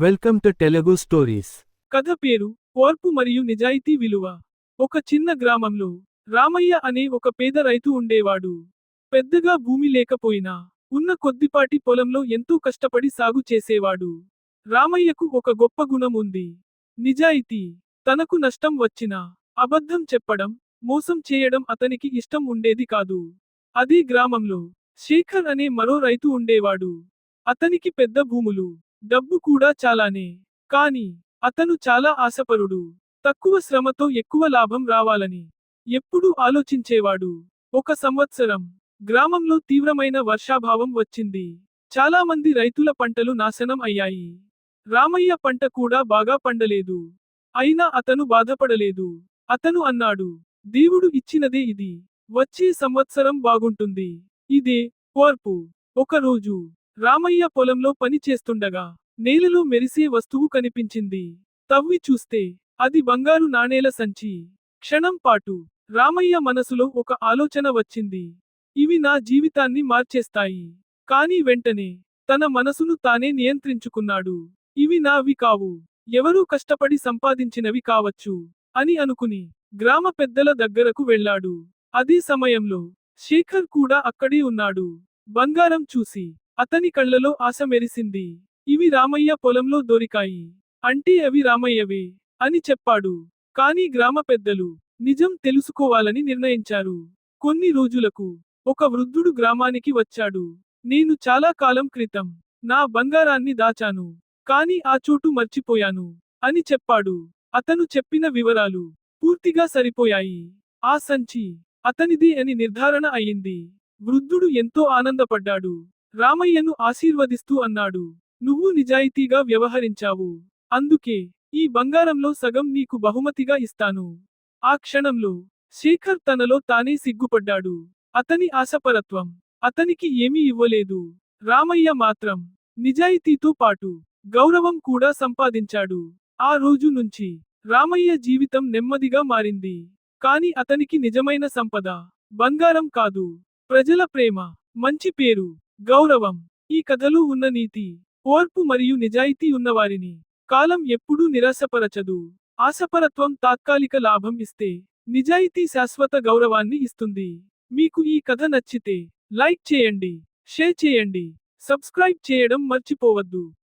Welcome to Telugu stories కథ పేరు ఓర్పు మరియు నిజాయితీ విలువ. ఒక చిన్న గ్రామంలో రామయ్య అనే ఒక పేద రైతు ఉండేవాడు. పెద్దగా భూమి లేకపోయినా ఉన్న కొద్దిపాటి పొలంలో ఎంతో కష్టపడి సాగు చేసేవాడు. రామయ్యకు ఒక గొప్ప గుణం ఉంది. నిజాయితీ తనకు నష్టం వచ్చినా అబద్ధం చెప్పడం మోసం చేయడం అతనికి ఇష్టం ఉండేది కాదు. అదే గ్రామంలో శేఖర్ అనే మరో రైతు ఉండేవాడు. అతనికి పెద్ద భూములు డబ్బు కూడా చాలానే. కాని అతను చాలా ఆశపరుడు. తక్కువ శ్రమతో ఎక్కువ లాభం రావాలని ఎప్పుడూ ఆలోచించేవాడు. ఒక సంవత్సరం గ్రామంలో తీవ్రమైన వర్షాభావం వచ్చింది. చాలా మంది రైతుల పంటలు నాశనం అయ్యాయి. రామయ్య పంట కూడా బాగా పండలేదు. అయినా అతను బాధపడలేదు. అతను అన్నాడు దేవుడు ఇచ్చినదే ఇది. వచ్చే సంవత్సరం బాగుంటుంది. ఇదే ఓర్పు ఒకరోజు రామయ్య పొలంలో పని చేస్తుండగా నేలలో మెరిసే వస్తువు కనిపించింది. తవ్వి చూస్తే అది బంగారు నాణేల సంచి. క్షణం పాటు రామయ్య మనసులో ఒక ఆలోచన వచ్చింది. ఇవి నా జీవితాన్ని మార్చేస్తాయి. కాని వెంటనే తన మనసును తానే నియంత్రించుకున్నాడు. ఇవి నావి కావు. ఎవరూ కష్టపడి సంపాదించినవి కావచ్చు అని అనుకుని గ్రామ పెద్దల దగ్గరకు వెళ్ళాడు. అదే సమయంలో శేఖర్ కూడా అక్కడే ఉన్నాడు. బంగారం చూసి అతని కళ్ళలో ఆశ మెరిసింది. ఇవి రామయ్య పొలంలో దొరికాయి. అంటే అవి రామయ్యవే అని చెప్పాడు. కాని గ్రామ పెద్దలు నిజం తెలుసుకోవాలని నిర్ణయించారు. కొన్ని రోజులకు ఒక వృద్ధుడు గ్రామానికి వచ్చాడు. నేను చాలా కాలం క్రితం నా బంగారాన్ని దాచాను. కాని ఆ చోటు మర్చిపోయాను అని చెప్పాడు. అతను చెప్పిన వివరాలు పూర్తిగా సరిపోయాయి. ఆ సంచి అతనిది అని నిర్ధారణ అయింది. వృద్ధుడు ఎంతో ఆనందపడ్డాడు. రామయ్యను ఆశీర్వదిస్తూ అన్నాడు. నువ్వు నిజాయితీగా వ్యవహరించావు. అందుకే ఈ బంగారంలో సగం నీకు బహుమతిగా ఇస్తాను. ఆ క్షణంలో శేఖర్ తనలో తానే సిగ్గుపడ్డాడు. అతని ఆశపరత్వం. అతనికి ఏమీ ఇవ్వలేదు. రామయ్య మాత్రం నిజాయితీతో పాటు గౌరవం కూడా సంపాదించాడు. ఆ రోజు నుంచి రామయ్య జీవితం నెమ్మదిగా మారింది. కాని అతనికి నిజమైన సంపద బంగారం కాదు. ప్రజల ప్రేమ మంచి పేరు గౌరవం ఈ కథలో ఉన్న నీతి ఓర్పు మరియు నిజాయితీ ఉన్నవారిని. కాలం ఎప్పుడూ నిరాశపరచదు. ఆశపరత్వం తాత్కాలిక లాభం ఇస్తే నిజాయితీ శాశ్వత గౌరవాన్ని ఇస్తుంది. మీకు ఈ కథ నచ్చితే లైక్ చేయండి షేర్ చేయండి సబ్స్క్రైబ్ చేయడం మర్చిపోవద్దు.